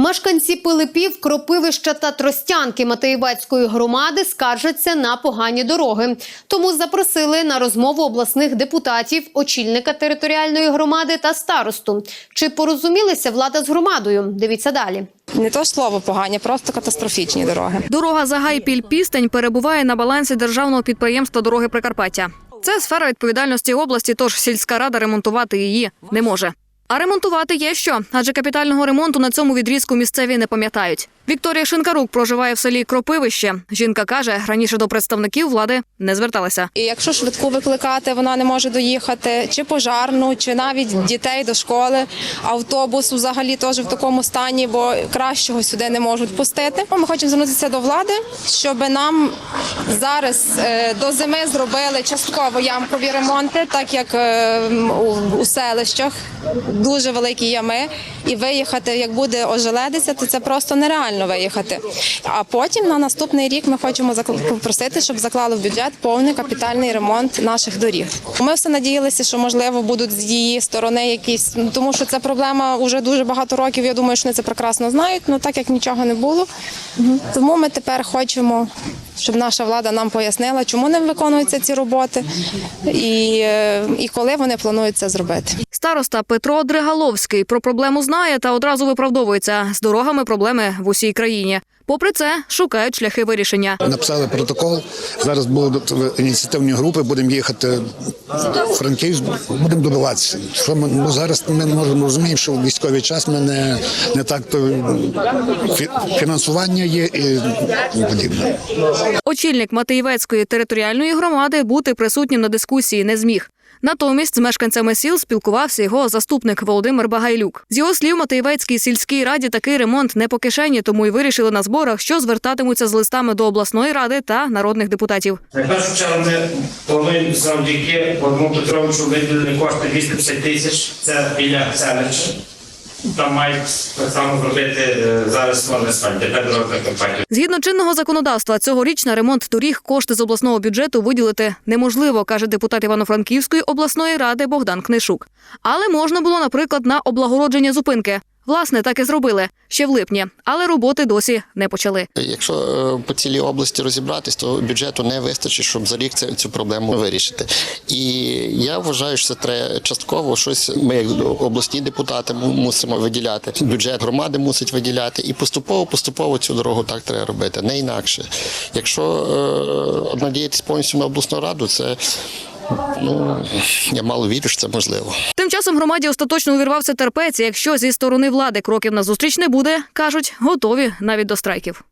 Мешканці Пилипів, Кропивища та Тростянки Матеївецької громади скаржаться на погані дороги. Тому запросили на розмову обласних депутатів, очільника територіальної громади та старосту. Чи порозумілися влада з громадою? Дивіться далі. Не то слово погані, просто катастрофічні дороги. Дорога Загай-Піль-Пістень перебуває на балансі державного підприємства Дороги Прикарпаття. Це сфера відповідальності області, тож сільська рада ремонтувати її не може. А ремонтувати є що, адже капітального ремонту на цьому відрізку місцеві не пам'ятають. Вікторія Шинкарук проживає в селі Кропивище. Жінка каже, раніше до представників влади не зверталася. І якщо швидку викликати, вона не може доїхати, чи пожарну, чи навіть дітей до школи. Автобус взагалі теж в такому стані, бо кращого сюди не можуть пустити. Ми хочемо звернутися до влади, щоб нам зараз е, до зими зробили частково ямкові ремонти, так як е, у, у селищах дуже великі ями. І виїхати, як буде ожеледиця, то це просто нереально виїхати. А потім на наступний рік ми хочемо попросити, щоб заклали в бюджет повний капітальний ремонт наших доріг. Ми все надіялися, що можливо будуть з її сторони якісь, ну, тому що ця проблема вже дуже багато років. Я думаю, що вони це прекрасно знають. Ну так як нічого не було. Тому ми тепер хочемо, щоб наша влада нам пояснила, чому не виконуються ці роботи і, е, і коли вони планують це зробити. Староста Петро Дригаловський про проблему знає та одразу виправдовується. З дорогами проблеми в усій країні. Попри це, шукають шляхи вирішення. Написали протокол. Зараз будуть ініціативні групи. Будемо їхати в Франківськ, будемо добиватися. Що ми ну, зараз ми можемо розуміємо, що в військовий час ми не, не так то фінансування є і подібне. Очільник Матеївецької територіальної громади бути присутнім на дискусії не зміг. Натомість з мешканцями сіл спілкувався його заступник Володимир Багайлюк. З його слів, Матеївецькій сільській раді такий ремонт не по кишені, тому й вирішили на зборах, що звертатимуться з листами до обласної ради та народних депутатів. На першу чергу ми плануємо завдяки Вадиму Петровичу виділені кошти 250 тисяч. Це біля селища. Там мають так само зробити е, зараз можна яка дорожна компанія. Згідно чинного законодавства, цьогоріч на ремонт доріг кошти з обласного бюджету виділити неможливо, каже депутат Івано-Франківської обласної ради Богдан Книшук. Але можна було, наприклад, на облагородження зупинки. Власне, так і зробили ще в липні, але роботи досі не почали. Якщо е, по цілій області розібратись, то бюджету не вистачить, щоб за рік цю, проблему вирішити. І я вважаю, що це треба частково щось. Ми, як обласні депутати, мусимо виділяти. Бюджет громади мусить виділяти, і поступово, поступово цю дорогу так треба робити, не інакше. Якщо е, надіятися повністю на обласну раду, це ну я мало вірю, що це можливо. Тим часом громаді остаточно увірвався терпець. Якщо зі сторони влади кроків назустріч не буде, кажуть, готові навіть до страйків.